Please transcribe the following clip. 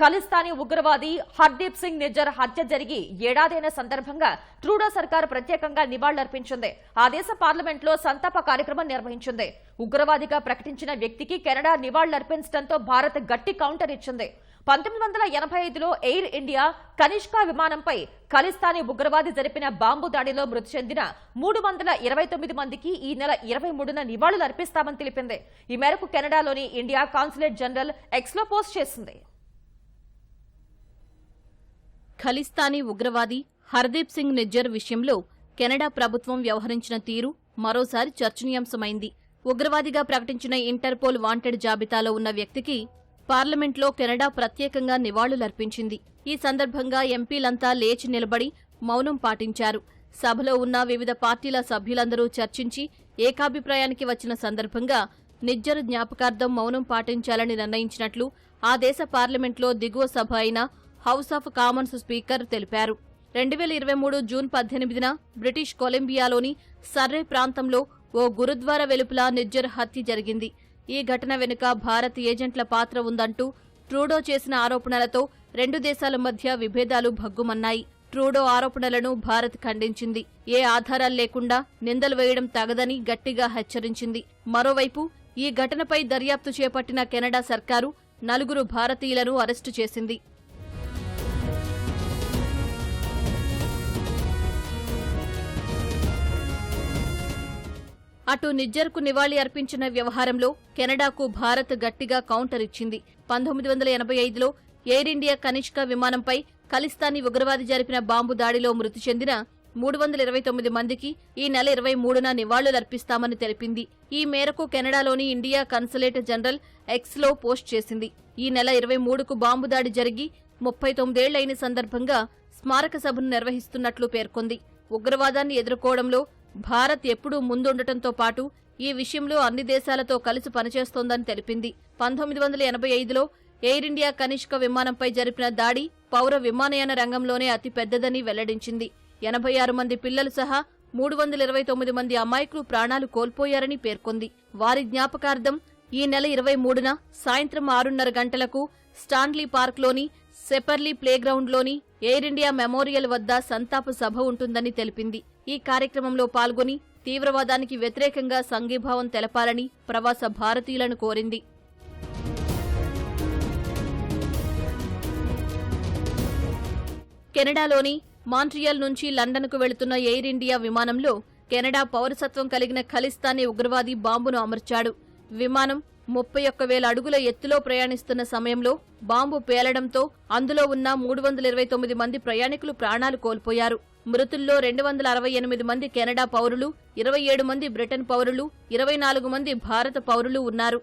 ఖలిస్తానీ ఉగ్రవాది హర్దీప్ సింగ్ నిజ్జర్ హత్య జరిగి ఏడాదైన సందర్భంగా ట్రూడో సర్కార్ ప్రత్యేకంగా నివాళులర్పించింది. ఆ దేశ పార్లమెంట్లో సంతాప కార్యక్రమం నిర్వహించింది. ఉగ్రవాదిగా ప్రకటించిన వ్యక్తికి కెనడా నివాళులర్పించడంతో భారత్ గట్టి కౌంటర్ ఇచ్చింది. పంతొమ్మిది వందల ఎనభై ఐదులో ఎయిర్ ఇండియా కనిష్కా విమానంపై ఖలిస్తానీ ఉగ్రవాది జరిపిన బాంబు దాడిలో మృతి చెందిన మూడు వందల ఇరవై తొమ్మిది మందికి ఈ నెల ఇరవై మూడున నివాళులు అర్పిస్తామని తెలిపింది. ఈ మేరకు కెనడాలోని ఇండియా కాన్సులేట్ జనరల్ ఎక్స్లో పోస్ట్ చేసింది. ఖలిస్తానీ ఉగ్రవాది హర్దీప్ సింగ్ నిజ్జర్ విషయంలో కెనడా ప్రభుత్వం వ్యవహరించిన తీరు మరోసారి చర్చనీయాంశమైంది. ఉగ్రవాదిగా ప్రకటించిన ఇంటర్పోల్ వాంటెడ్ జాబితాలో ఉన్న వ్యక్తికి పార్లమెంట్లో కెనడా ప్రత్యేకంగా నివాళులర్పించింది. ఈ సందర్భంగా ఎంపీలంతా లేచి నిలబడి మౌనం పాటించారు. సభలో ఉన్న వివిధ పార్టీల సభ్యులందరూ చర్చించి ఏకాభిప్రాయానికి వచ్చిన సందర్భంగా నిజ్జర్ జ్ఞాపకార్థం మౌనం పాటించాలని నిర్ణయించినట్లు ఆ దేశ పార్లమెంట్లో దిగువ సభ అయిన హౌస్ ఆఫ్ కామన్స్ స్పీకర్ తెలిపారు. రెండు వేల ఇరవై మూడు జూన్ పద్దెనిమిదిన బ్రిటిష్ కొలంబియాలోని సర్రే ప్రాంతంలో ఓ గురుద్వార వెలుపల నిజ్జర్ హత్య జరిగింది. ఈ ఘటన వెనుక భారత్ ఏజెంట్ల పాత్ర ఉందంటూ ట్రూడో చేసిన ఆరోపణలతో రెండు దేశాల మధ్య విభేదాలు భగ్గుమన్నాయి. ట్రూడో ఆరోపణలను భారత్ ఖండించింది. ఏ ఆధారాలు లేకుండా నిందలు వేయడం తగదని గట్టిగా హెచ్చరించింది. మరోవైపు ఈ ఘటనపై దర్యాప్తు చేపట్టిన కెనడా సర్కారు నలుగురు భారతీయులను అరెస్టు చేసింది. అటు నిజ్జర్కు నివాళి అర్పించిన వ్యవహారంలో కెనడాకు భారత్ గట్టిగా కౌంటర్ ఇచ్చింది. పంతొమ్మిది వందల ఎనభై ఐదులో ఎయిర్ ఇండియా కనిష్క విమానంపై ఖలిస్తానీ ఉగ్రవాది జరిపిన బాంబు దాడిలో మృతి చెందిన మూడు వందల ఇరవై తొమ్మిది మందికి ఈ నెల ఇరవై మూడున నివాళులర్పిస్తామని తెలిపింది. ఈ మేరకు కెనడాలోని ఇండియా కన్సులేట్ జనరల్ ఎక్స్లో పోస్ట్ చేసింది. ఈ నెల ఇరవై మూడుకు బాంబు దాడి జరిగి ముప్పై తొమ్మిదేళ్ళైన సందర్భంగా స్మారక సభను నిర్వహిస్తున్నట్లు పేర్కొంది. ఉగ్రవాదాన్ని ఎదుర్కోవడంలో భారత్ ఎప్పుడూ ముందుండటంతో పాటు ఈ విషయంలో అన్ని దేశాలతో కలిసి పనిచేస్తోందని తెలిపింది. పంతొమ్మిది వందల ఎనభై ఐదులో ఎయిర్ ఇండియా కనిష్క విమానంపై జరిపిన దాడి పౌర విమానయాన రంగంలోనే అతి పెద్దదని వెల్లడించింది. ఎనభై ఆరు మంది పిల్లలు సహా మూడు వందల ఇరవై తొమ్మిది మంది అమాయకులు ప్రాణాలు కోల్పోయారని పేర్కొంది. వారి జ్ఞాపకార్థం ఈ నెల ఇరవై మూడున సాయంత్రం ఆరున్నర గంటలకు స్టాన్లీ పార్క్లోని సెపర్లీ ప్లేగ్రౌండ్లోని ఎయిర్ ఇండియా మెమోరియల్ వద్ద సంతాప సభ ఉంటుందని తెలిపింది. ఈ కార్యక్రమంలో పాల్గొని తీవ్రవాదానికి వ్యతిరేకంగా సంఘీభావం తెలపాలని ప్రవాస భారతీయులను కోరింది. కెనడాలోని మాంట్రియల్ నుంచి లండన్కు వెళుతున్న ఎయిర్ ఇండియా విమానంలో కెనడా పౌరసత్వం కలిగిన ఖలిస్తానీ ఉగ్రవాది బాంబును అమర్చాడు. విమానం ముప్పై ఒక్క వేల అడుగుల ఎత్తులో ప్రయాణిస్తున్న సమయంలో బాంబు పేలడంతో అందులో ఉన్న మూడు వందల ఇరవై తొమ్మిది మంది ప్రయాణికులు ప్రాణాలు కోల్పోయారు. మృతుల్లో రెండు వందల అరవై ఎనిమిది మంది కెనడా పౌరులు ఇరవై ఏడు మంది బ్రిటన్ పౌరులు ఇరవై నాలుగు మంది భారత పౌరులు ఉన్నారు.